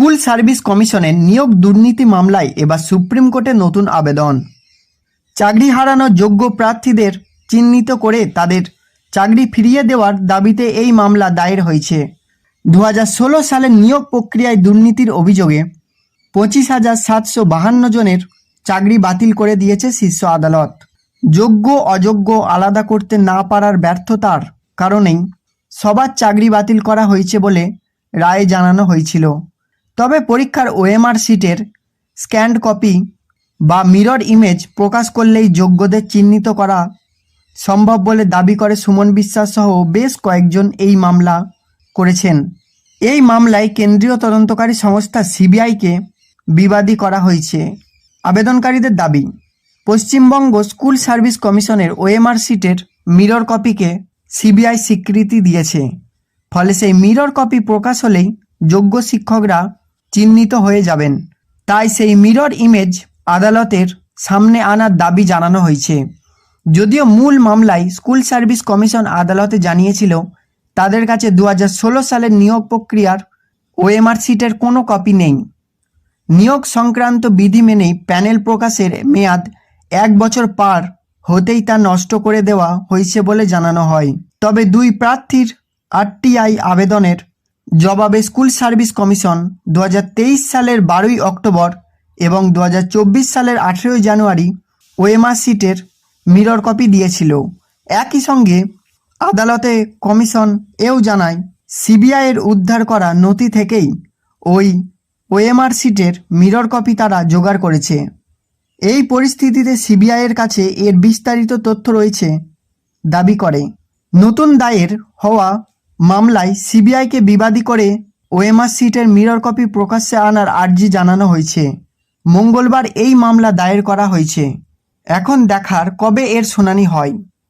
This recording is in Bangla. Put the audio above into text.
স্কুল সার্ভিস কমিশনের নিয়োগ দুর্নীতি মামলায় এবার সুপ্রিম কোর্টে নতুন আবেদন। চাকরি হারানো যোগ্য প্রার্থীদের চিহ্নিত করে তাদের চাকরি ফিরিয়ে দেওয়ার দাবিতে এই মামলা দায়ের হয়েছে। দু হাজার ষোলো সালের নিয়োগ প্রক্রিয়ায় দুর্নীতির অভিযোগে পঁচিশ হাজার সাতশো বাহান্ন জনের চাকরি বাতিল করে দিয়েছে শীর্ষ আদালত। যোগ্য, অযোগ্য আলাদা করতে না পারার ব্যর্থতার কারণেই সবার চাকরি বাতিল করা হয়েছে বলে রায়ে জানানো হয়েছিল। তবে পরীক্ষার ওএমআর সিটের স্ক্যান্ড কপি বা মিরর ইমেজ প্রকাশ করলেই যোগ্যদের চিহ্নিত করা সম্ভব বলে দাবি করে সুমন বিশ্বাস সহ বেশ কয়েকজন এই মামলা করেছেন। এই মামলায় কেন্দ্রীয় তদন্তকারী সংস্থা সিবিআইকে বিবাদী করা হয়েছে। আবেদনকারীদের দাবি, পশ্চিমবঙ্গ স্কুল সার্ভিস কমিশনের ওএমআর সিটের মিরর কপিকে সিবিআই স্বীকৃতি দিয়েছে। ফলে সেই মিরর কপি প্রকাশ হলেই যোগ্য শিক্ষকরা চিহ্নিত হয়ে যাবেন। তাই সেই মিরর ইমেজ আদালতের সামনে আনার দাবি জানানো হয়েছে। যদিও মূল মামলায় স্কুল সার্ভিস কমিশন আদালতে জানিয়েছিল, তাদের কাছে দু হাজার ষোলো সালের নিয়োগ প্রক্রিয়ার ওএমআর সিটের কোনো কপি নেই। নিয়োগ সংক্রান্ত বিধি মেনেই প্যানেল প্রকাশের মেয়াদ এক বছর পার হতেই তা নষ্ট করে দেওয়া হয়েছে বলে জানানো হয়। তবে দুই প্রার্থীর আরটিআই আবেদনের জবাবে স্কুল সার্ভিস কমিশন দু হাজার তেইশ সালের বারোই অক্টোবর এবং দু হাজার চব্বিশ সালের আঠেরোই জানুয়ারি ওএমআর সিটের মিরর কপি দিয়েছিল। একই সঙ্গে আদালতে কমিশন এও জানায় সিবিআইয়ের উদ্ধার করা নথি থেকেই ওই ওএমআর সিটের মিরর কপি তারা জোগাড় করেছে। এই পরিস্থিতিতে সিবিআইয়ের কাছে এর বিস্তারিত তথ্য রয়েছে, দাবি করে। নতুন দায়ের হওয়া মামলায় সিবিআইকে বিবাদী করে ওএমআর সিটের মিরর কপি প্রকাশ্যে আনার আর্জি জানানো হয়েছে। মঙ্গলবার এই মামলা দায়ের করা হয়েছে। এখন দেখার কবে এর শুনানি হয়।